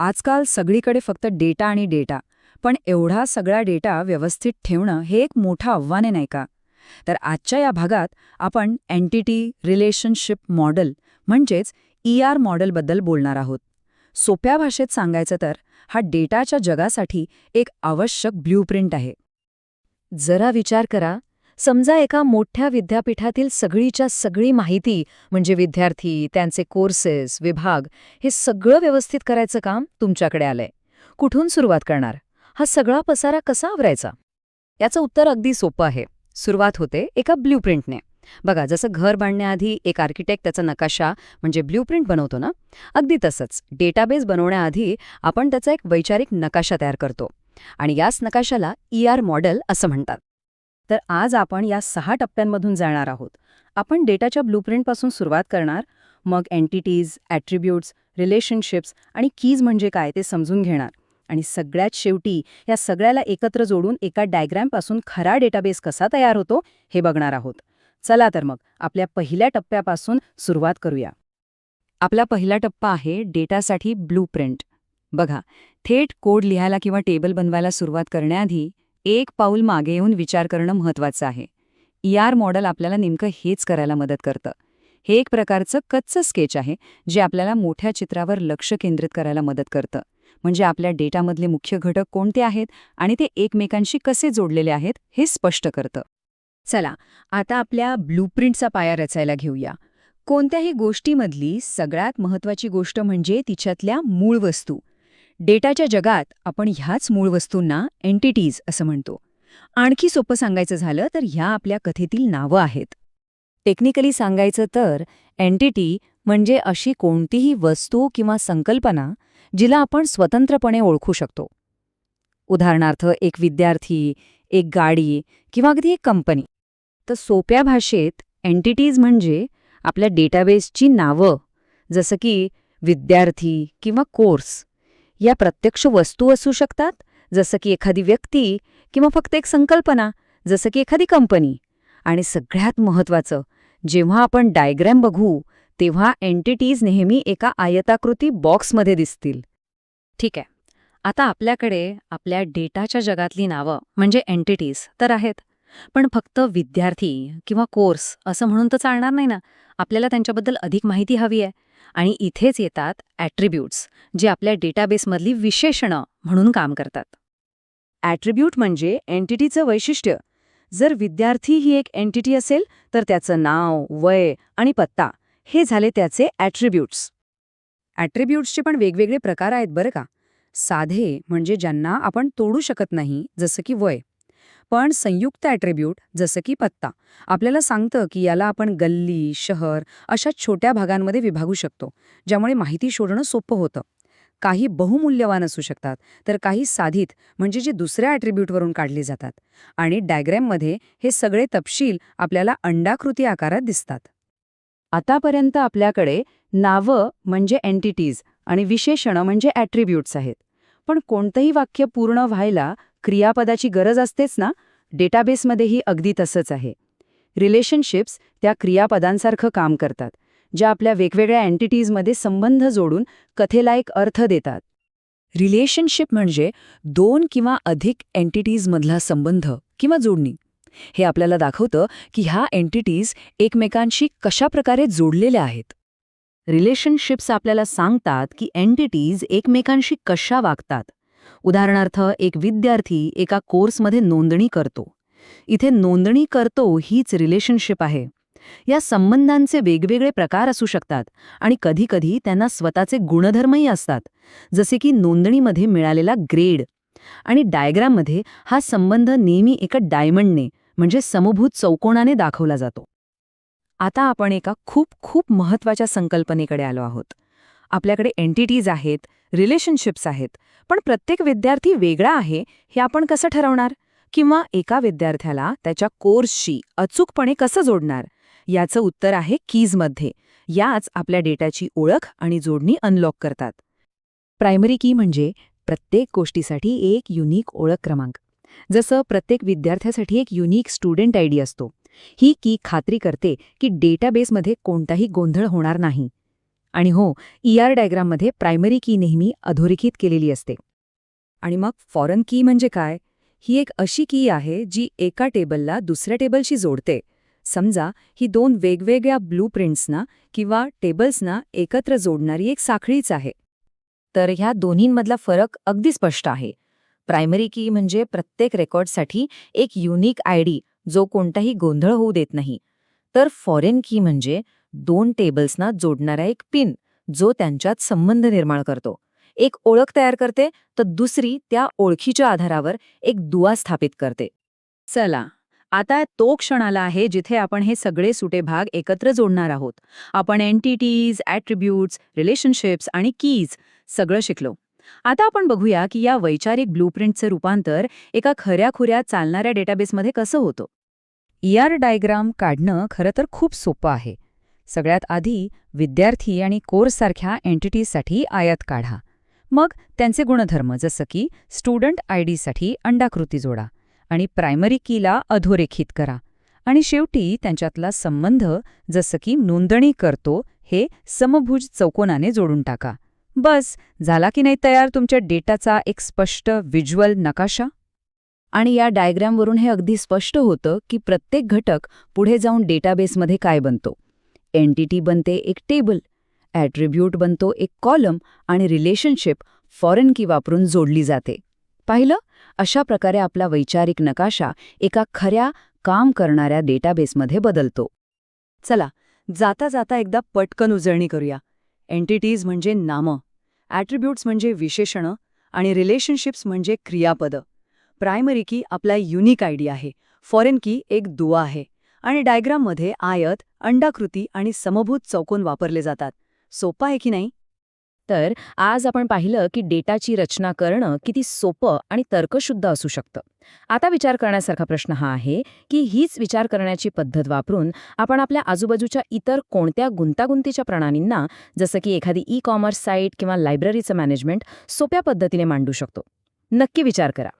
आजकाल सगळीकडे फक्त डेटा आणि डेटा. पण एवढा सगळा डेटा व्यवस्थित ठेवणं हे एक मोठं आव्हान आहे नाही का? तर आजच्या या भागात आपण एंटिटी रिलेशनशिप मॉडेल म्हणजेच ई आर मॉडेलबद्दल बोलणार आहोत. सोप्या भाषेत सांगायचं तर हा डेटाच्या जगासाठी एक आवश्यक ब्ल्यूप्रिंट आहे. जरा विचार करा समजा एका मोठ्या विद्यापीठातील सगळीच्या सगळी माहिती म्हणजे विद्यार्थी त्यांचे कोर्सेस विभाग हे सगळं व्यवस्थित करायचं काम तुमच्याकडे आलंय. कुठून सुरुवात करणार? हा सगळा पसारा कसा आवरायचा? याचं उत्तर अगदी सोपं आहे. सुरुवात होते एका ब्ल्यूप्रिंटने बघा जसं घर बांधण्याआधी एक आर्किटेक्ट त्याचा नकाशा म्हणजे ब्ल्यूप्रिंट बनवतो ना? अगदी तसंच. डेटाबेस बनवण्याआधी आपण त्याचा एक वैचारिक नकाशा तयार करतो. आणि याच नकाशाला ई आर मॉडेल असं म्हणतात. तर आज आपण या सहा टप्प्यांमधून जाणार आहोत. आपण डेटाच्या ब्लूप्रिंटपासून सुरुवात करणार मग एंटिटीज ॲट्रिब्यूट्स रिलेशनशिप्स आणि कीज म्हणजे काय ते समजून घेणार. आणि सगळ्यात शेवटी या सगळ्याला एकत्र जोडून एका डायग्रॅमपासून खरा डेटाबेस कसा तयार होतो हे बघणार आहोत. चला तर मग आपल्या पहिल्या टप्प्यापासून सुरुवात करूया. आपला पहिला टप्पा आहे डेटासाठी ब्लूप्रिंट. बघा थेट कोड लिहायला किंवा टेबल बनवायला सुरुवात करण्याआधी एक पाऊल मागे येऊन विचार करणं महत्त्वाचं आहे. ई आर मॉडेल आपल्याला नेमकं हेच करायला मदत करतं. हे एक प्रकारचं कच्चं स्केच आहे जे आपल्याला मोठ्या चित्रावर लक्ष केंद्रित करायला मदत करतं. म्हणजे आपल्या डेटामधले मुख्य घटक कोणते आहेत आणि ते एकमेकांशी कसे जोडलेले आहेत हे स्पष्ट करतं. चला आता आपल्या ब्लूप्रिंटचा पाया रचायला घेऊया. कोणत्याही गोष्टीमधली सगळ्यात महत्त्वाची गोष्ट म्हणजे तिच्यातल्या मूळ वस्तू. डेटाच्या जगात आपण ह्याच मूळ वस्तूंना एंटिटीज असं म्हणतो. आणखी सोपं सांगायचं झालं तर ह्या आपल्या कथेतील नावं आहेत. टेक्निकली सांगायचं तर एंटिटी म्हणजे अशी कोणतीही वस्तू किंवा संकल्पना जिला आपण स्वतंत्रपणे ओळखू शकतो. उदाहरणार्थ एक विद्यार्थी एक गाडी किंवा अगदी एक कंपनी तर सोप्या भाषेत एंटिटीज म्हणजे आपल्या डेटाबेसची नावं जसं की विद्यार्थी किंवा कोर्स या प्रत्यक्ष वस्तू असू शकतात जसं की एखादी व्यक्ती किंवा फक्त एक संकल्पना जसं की एखादी कंपनी. आणि सगळ्यात महत्वाचं जेव्हा आपण डायग्रॅम बघू तेव्हा एंटिटीज नेहमी एका आयताकृती बॉक्समध्ये दिसतील. ठीक आहे. आता आपल्याकडे आपल्या डेटाच्या जगातली नावं म्हणजे एंटिटीज तर आहेत. पण फक्त विद्यार्थी किंवा कोर्स असं म्हणून तर चालणार नाही ना? आपल्याला त्यांच्याबद्दल अधिक माहिती हवी आहे. आणि इथेच येतात ॲट्रिब्यूट्स जे आपल्या डेटाबेसमधली विशेषणं म्हणून काम करतात. ॲट्रिब्यूट म्हणजे एन्टिटीचं वैशिष्ट्य. जर विद्यार्थी ही एक एन्टिटी असेल तर त्याचं नाव वय आणि पत्ता हे झाले त्याचे ॲट्रिब्यूट्स ॲट्रिब्यूट्सचे पण वेगवेगळे प्रकार आहेत बरं का. साधे म्हणजे ज्यांना आपण तोडू शकत नाही जसं की वय. पण संयुक्त ॲट्रिब्यूट जसं की पत्ता. आपल्याला सांगतं की याला आपण गल्ली शहर अशा छोट्या भागांमध्ये विभागू शकतो ज्यामुळे माहिती शोधणं सोपं होतं. काही बहुमूल्यवान असू शकतात तर काही साधित म्हणजे जे दुसऱ्या ॲट्रिब्यूटवरून काढली जातात. आणि डायग्रॅममध्ये हे सगळे तपशील आपल्याला अंडाकृती आकारात दिसतात. आतापर्यंत आपल्याकडे नावं म्हणजे एन्टिटीज आणि विशेषणं म्हणजे ॲट्रिब्यूट्स आहेत. पण कोणतंही वाक्य पूर्ण व्हायला क्रियापदाची गरज असतेच ना? डेटाबेसमध्येही अगदी तसंच आहे. रिलेशनशिप्स त्या क्रियापदांसारखं काम करतात ज्या आपल्या वेगवेगळ्या एन्टिटीजमध्ये संबंध जोडून कथेला एक अर्थ देतात. रिलेशनशिप म्हणजे दोन किंवा अधिक एंटिटीजमधला संबंध किंवा जोडणी. हे आपल्याला दाखवतं की ह्या एंटिटीज एकमेकांशी कशाप्रकारे जोडलेल्या आहेत. रिलेशनशिप्स आपल्याला सांगतात की एंटिटीज एकमेकांशी कशा वागतात. उदाहरणार्थ एक विद्यार्थी एका कोर्समध्ये नोंदणी करतो. इथे नोंदणी करतो हीच रिलेशनशिप आहे. या संबंधांचे वेगवेगळे प्रकार असू शकतात आणि कधीकधी त्यांना स्वतःचे गुणधर्मही असतात जसे की नोंदणीमध्ये मिळालेला ग्रेड. आणि डायग्राममध्ये हा संबंध नेहमी एका डायमंडने म्हणजे समभूत चौकोनाने दाखवला जातो. आता आपण एका खूप खूप महत्त्वाच्या संकल्पनेकडे आलो आहोत. आपल्याकडे एंटिटीज आहेत रिलेशनशिप्स आहेत. पण प्रत्येक विद्यार्थी वेगळा आहे हे आपण कसं ठरवणार? किंवा एका विद्यार्थ्याला त्याच्या कोर्सशी अचूकपणे कसं जोडणार? याचं उत्तर आहे कीजमध्ये. याच आपल्या डेटाची ओळख आणि जोडणी अनलॉक करतात. प्रायमरी की म्हणजे प्रत्येक गोष्टीसाठी एक युनिक ओळख क्रमांक. जसं प्रत्येक विद्यार्थ्यासाठी एक युनिक स्टुडंट आयडी असतो. ही की खात्री करते की डेटाबेसमध्ये कोणताही गोंधळ होणार नाही. आणि हो ई आर डायग्राममध्ये प्रायमरी की नेहमी अधोरेखित केलेली असते. आणि मग फॉरेन की म्हणजे काय? ही एक अशी की आहे जी एका टेबलला दुसऱ्या टेबलशी जोडते. समजा ही दोन वेगवेगळ्या ब्लू प्रिंट्सना किंवा टेबल्सना एकत्र जोडणारी एक साखळीच आहे. तर ह्या दोन्हींमधला फरक अगदी स्पष्ट आहे. प्रायमरी की म्हणजे प्रत्येक रेकॉर्डसाठी एक युनिक आय डी जो कोणताही गोंधळ होऊ देत नाही. तर फॉरेन की म्हणजे दोन टेबल्सना जोडणारा एक पिन जो त्यांच्यात संबंध निर्माण करतो. एक ओळख तयार करते तर दुसरी त्या ओळखीच्या आधारावर एक दुवा स्थापित करते. चला आता तो क्षण आला आहे जिथे आपण हे सगळे सुटे भाग एकत्र जोडणार आहोत. आपण एन्टिटीज ॲट्रिब्यूट्स रिलेशनशिप्स आणि कीज सगळं शिकलो. आता आपण बघूया की या वैचारिक ब्लूप्रिंटचं रूपांतर एका खऱ्याखुऱ्या चालणाऱ्या डेटाबेसमध्ये कसं होतं. ईआर डायग्राम काढणं खरं तर खूप सोपं आहे. सगळ्यात आधी विद्यार्थी आणि कोर्ससारख्या एंटिटीजसाठी आयात काढा. मग त्यांचे गुणधर्म जसं की स्टुडंट आय डीसाठी अंडाकृती जोडा आणि प्रायमरी कीला अधोरेखित करा. आणि शेवटी त्यांच्यातला संबंध जसं की नोंदणी करतो हे समभुज चौकोनाने जोडून टाका. बस झाला की नाही तयार तुमच्या डेटाचा एक स्पष्ट व्हिज्युअल नकाशा? आणि या डायग्रॅमवरून हे अगदी स्पष्ट होतं की प्रत्येक घटक पुढे जाऊन डेटाबेसमध्ये काय बनतो. एंटिटी बनते एक टेबल ॲट्रिब्यूट बनतो एक कॉलम आणि रिलेशनशिप फॉरेन की वापरून जोडली जाते. पाहिलं? अशा प्रकारे आपला वैचारिक नकाशा एका खऱ्या काम करणाऱ्या डेटाबेसमध्ये बदलतो. चला जाता जाता एकदा पटकन उजळणी करूया. एंटिटीज म्हणजे नामं ॲट्रिब्यूट्स म्हणजे विशेषणं आणि रिलेशनशिप्स म्हणजे क्रियापदं. प्रायमरी की आपला युनिक आयडी आहे फॉरेन की एक दुवा आहे. आणि डायग्राममध्ये आयत अंडाकृती आणि समभूत चौकोन वापरले जातात. सोपं आहे की नाही? तर आज आपण पाहिलं की डेटाची रचना करणं किती सोपं आणि तर्कशुद्ध असू शकतं. आता विचार करण्यासारखा प्रश्न हा आहे की हीच विचार करण्याची पद्धत वापरून आपण आपल्या आजूबाजूच्या इतर कोणत्या गुंतागुंतीच्या प्रणालींना जसं की एखादी ई कॉमर्स साईट किंवा लायब्ररीचं मॅनेजमेंट सोप्या पद्धतीने मांडू शकतो. नक्की विचार करा.